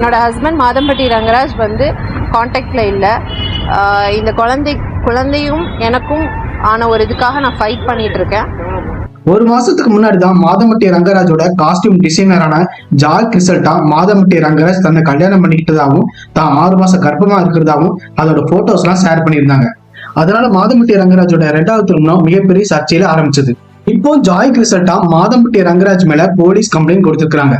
என்னோட ஹஸ்பண்ட் மாதம்பட்டி ரங்கராஜ் வந்து காண்டாக்டில் இல்லை. இந்த குழந்தை குழந்தையும் எனக்கும் ஆன ஒரு இதுக்காக நான் ஃபைட் பண்ணிட்டு இருக்கேன். ஒரு மாசத்துக்கு முன்னாடி தான் மாதமட்டி ரங்கராஜோட காஸ்டியூம் டிசைனரான ஜாய் கிறிசல்டா மாதமட்டி ரங்கராஜ் தன்னை கல்யாணம் பண்ணிக்கிட்டதாகவும் தான் ஆறு மாசம் கர்ப்பமா இருக்கிறதாவும் அதோட போட்டோஸ் எல்லாம் ஷேர் பண்ணியிருந்தாங்க. அதனால மாதமட்டி ரங்கராஜோட ரெண்டாவது திருமணம் மிகப்பெரிய சர்ச்சையில ஆரம்பிச்சது. இப்போ ஜாய் கிறிசல்டா மாதம்பட்டி ரங்கராஜ் மேல போலீஸ் கம்ப்ளைண்ட் கொடுத்திருக்காங்க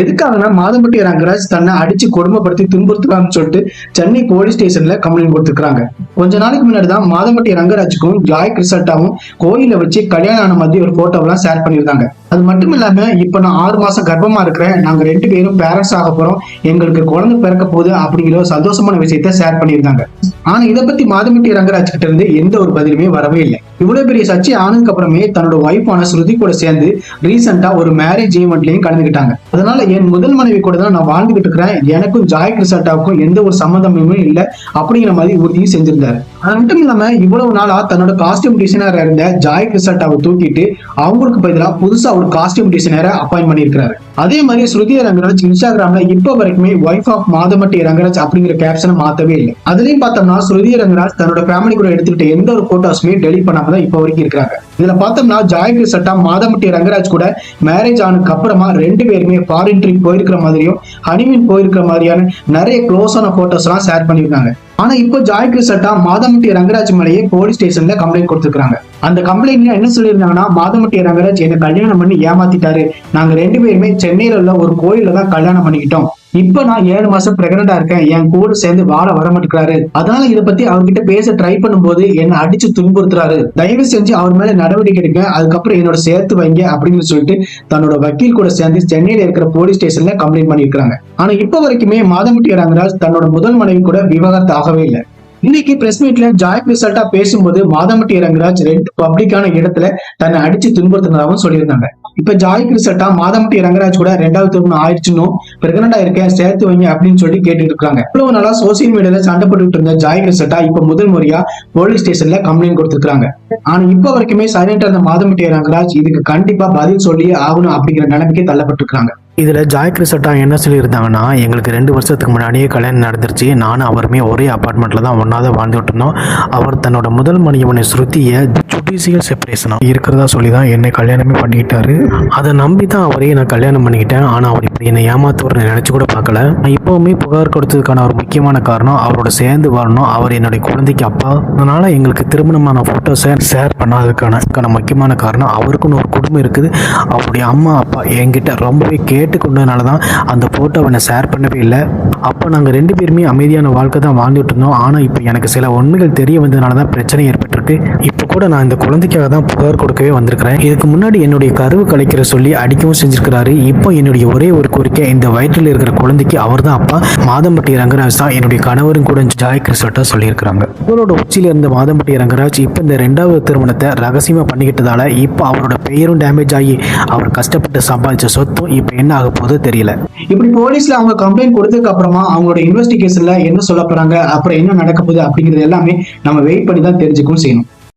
எதுக்காகனா மாதம்பட்டி ரங்கராஜ் தன்னை அடிச்சு கொடுமைப்படுத்தி துன்புறுத்துறான்னு சொல்லிட்டு சென்னை போலீஸ் ஸ்டேஷன்ல கம்ப்ளைண்ட் கொடுத்துருக்காங்க கொஞ்ச நாளைக்கு முன்னாடி தான் மாதம்பட்டி ரங்கராஜுக்கும் ஜாய் கிறிசல்டாவும் கோயில வச்சு கல்யாணம் ஆன மத்திய ஒரு போட்டோவெல்லாம் ஷேர் பண்ணியிருந்தாங்க. அது மட்டும் இல்லாம இப்ப நான் ஆறு மாசம் கர்ப்பமா இருக்கிறேன். நாங்க ரெண்டு பேரும் பேரண்ட்ஸ் ஆக போறோம். எங்களுக்கு குழந்தை பிறக்க போகுது அப்படிங்கிற ஒரு சந்தோஷமான விஷயத்த ஷேர் பண்ணியிருந்தாங்க. ஆனா இதை பத்தி மாதமிட்டி ரங்கராஜ் கிட்ட இருந்து எந்த ஒரு பதிலுமே வரவே இல்லை. இவ்வளவு பெரிய சர்ச்சை ஆனதுக்கு அப்புறமே தன்னோட ஒய்ஃபான ஸ்ருதி கூட சேர்ந்து ரீசெண்டா ஒரு மேரேஜ் ஈவெண்ட்லயும் கலந்துக்கிட்டாங்க. அதனால என் முதல் மனைவி கூட தான் நான் வாழ்ந்துகிட்டு இருக்கிறேன். எனக்கும் ஜாய் கிறிசாட்டாவுக்கும் எந்த ஒரு சம்மந்தமுமே இல்லை. அப்படிங்கிற மாதிரி உறுதியும் செஞ்சிருந்தாரு. அது மட்டும் இல்லாம இவ்வளவு நாளா தன்னோட காஸ்டியூம் டிசைனரா இருந்த ஜாய் கிறிசாட்டாவை தூக்கிட்டு அவங்களுக்கு பதிலாக புதுசா ஒரு காஸ்டியூம் டிசைனரை அப்பாயின் பண்ணியிருக்காரு அதே மாதிரி ஸ்ருதி ரங்கராஜ் இன்ஸ்டாகிராம்ல இப்போ வரைக்குமே ஒய்ஃப் ஆஃப் மாதமட்டி ரங்கராஜ் அப்படிங்கிற கேப்ஷனை மாத்தவே இல்லை. அதுலயும் பார்த்தோம்னா ஸ்ருதி ரங்கராஜ் தன்னோட ஃபேமிலி கூட எடுத்துக்கிட்ட எந்த ஒரு போட்டோஸுமே டெலிட் பண்ணாம தான் இப்போ வரைக்கும் இருக்காங்க இதுல பார்த்தோம்னா ஜாயகிரி சட்டா மாதமட்டி ரங்கராஜ் கூட மேரேஜ் ஆனதுக்கு அப்புறமா ரெண்டு பேருமே ஃபாரின் ட்ரிப் போயிருக்கிற மாதிரியும் ஹனிமீன் போயிருக்கிற மாதிரியான நிறைய க்ளோஸான போட்டோஸ் எல்லாம் ஷேர் பண்ணியிருக்காங்க. ஆனா இப்போ ஜாய் கிறிசட்டா மாதமட்டி ரங்கராஜ் மேலேயே போலீஸ் ஸ்டேஷன்ல கம்ப்ளைண்ட் கொடுத்துருக்காங்க அந்த கம்ப்ளைண்ட்ல என்ன சொல்லியிருந்தாங்கன்னா மாதமட்டி ரங்கராஜ் என்ன கல்யாணம் பண்ணி ஏமாத்திட்டாரு. நாங்க ரெண்டு பேருமே சென்னையில உள்ள ஒரு கோயில தான் கல்யாணம் பண்ணிக்கிட்டோம். இப்ப நான் ஏழு மாசம் பிரெக்னண்டா இருக்கேன். என் கூட சேர்ந்து வாழ வர மாட்டேங்கிறாரு. அதனால இதை பத்தி அவர்கிட்ட பேச ட்ரை பண்ணும்போது என்ன அடிச்சு துன்புறுத்துறாரு. தயவு செஞ்சு அவர் மேல நடவடிக்கை எடுங்க. அதுக்கப்புறம் என்னோட சேர்த்து வைங்க அப்படின்னு சொல்லிட்டு தன்னோட வக்கீல் கூட சேர்ந்து சென்னையில இருக்கிற போலீஸ் ஸ்டேஷன்ல கம்ப்ளைண்ட் பண்ணியிருக்காங்க ஆனா இப்ப வரைக்குமே மாதமுட்டி ரங்கராஜ் தன்னோட முதல் மனைவி கூட விவாகரத்து ஆகவே இல்லை. இன்னைக்கு பிரஸ் மீட்ல ஜாய் ரிசல்ட்டா பேசும்போது மாதமட்டி ரங்கராஜ் ரெண்டு பப்ளிக்கான இடத்துல தன்னை அடிச்சு துன்புறுத்தினதாகவும் சொல்லியிருந்தாங்க. இப்ப ஜாய் ரிசல்ட்டா மாதமட்டி ரங்கராஜ் கூட ரெண்டாவது திருமணம் ஆயிடுச்சுன்னு பிரெக்னண்டா இருக்கேன் சேர்த்து வைங்க அப்படின்னு சொல்லி கேட்டுட்டு இருக்காங்க இவ்வளவு நாளா சோசியல் மீடியால சண்டை போட்டுட்டு இருந்த ஜாய் ரிசல்ட்டா இப்ப முதல் முறையா போலீஸ் ஸ்டேஷன்ல கம்ப்ளைண்ட் கொடுத்துருக்காங்க ஆனா இப்ப வரைக்குமே சைலண்டா இருந்த மாதமட்டி ரங்கராஜ் இதுக்கு கண்டிப்பா பதில் சொல்லி ஆகணும் அப்படிங்கிற நிலைமைக்கு தள்ளப்பட்டிருக்காங்க இதில் ஜாய் கிறிசட்டா என்ன சொல்லியிருந்தாங்கன்னா எங்களுக்கு ரெண்டு வருஷத்துக்கு முன்னாடியே கல்யாணம் நடந்துருச்சு. நானும் அவருமே ஒரே அப்பார்ட்மெண்ட்டில் தான் ஒன்றா தான் வாழ்ந்துட்டு இருந்தோம் அவர் தன்னோட முதல் மனைவனை ஸ்ருதியை ஜுடிஷியல் செப்பரேஷனாக இருக்கிறதா சொல்லி தான் என்னை கல்யாணமே பண்ணிக்கிட்டாரு. அதை நம்பி தான் அவரையே நான் கல்யாணம் பண்ணிக்கிட்டேன். ஆனால் அவர் இப்படி என்னை ஏமாத்துவார்னு நினச்சி கூட பார்க்கல. நான் இப்போவுமே புகார் கொடுத்ததுக்கான ஒரு முக்கியமான காரணம் அவரோட சேர்ந்து வரணும் அவர் என்னுடைய குழந்தைக்கு அப்பா. அதனால் எங்களுக்கு திருமணமான ஃபோட்டோஸை ஷேர் பண்ணாததுக்கான முக்கியமான காரணம் அவருக்குன்னு ஒரு குடும்பம் இருக்குது. அவருடைய அம்மா அப்பா என்கிட்ட ரொம்பவே கே கேட்டுக்கொண்டதுனால தான் அந்த ஃபோட்டோவை நான் ஷேர் பண்ணவே இல்லை. அப்போ நாங்கள் ரெண்டு பேருமே அமைதியான வாழ்க்கை தான் வாழ்ந்துட்டு இருந்தோம். ஆனால் இப்போ எனக்கு சில உண்மைகள் தெரிய வந்ததுனால தான் பிரச்சனை ஏற்பட்டிருக்கு. இப்போ கூட நான் இந்த குழந்தைக்காக தான் புகார் கொடுக்கவே வந்திருக்கிறேன். இதுக்கு முன்னாடி என்னுடைய கருவு கலைக்கிற சொல்லி அடிக்கவும் செஞ்சிருக்கிறாரு. இப்போ என்னுடைய ஒரே ஒரு கோரிக்கை இந்த வயிற்றில் இருக்கிற குழந்தைக்கு அவர் தான் அப்பா. மாதம்பட்டி ரங்கராஜ் தான் என்னுடைய கணவரும் கூட ஜாய் கிறிஸ்டா சொல்லியிருக்கிறாங்க. அவரோட உச்சியில் இருந்த மாதம்பட்டி ரங்கராஜ் இப்போ இந்த ரெண்டாவது திருமணத்தை ரகசியமாக பண்ணிக்கிட்டதால இப்போ அவரோட பெயரும் டேமேஜ் ஆகி அவர் கஷ்டப்பட்டு சம்பாதிச்ச சொத்தும் இப்போ என்ன ஆக போதோ தெரியல. இப்படி போலீஸ்ல அவங்க கம்ப்ளைண்ட் கொடுத்ததுக்கு அப்புறமா அவங்களோட இன்வெஸ்டிகேஷன்ல என்ன சொல்ல போறாங்க அப்புறம் என்ன நடக்க போகுது அப்படிங்கிறது எல்லாமே நம்ம வெயிட் பண்ணி தான் தெரிஞ்சுக்கவும் செய்யணும்.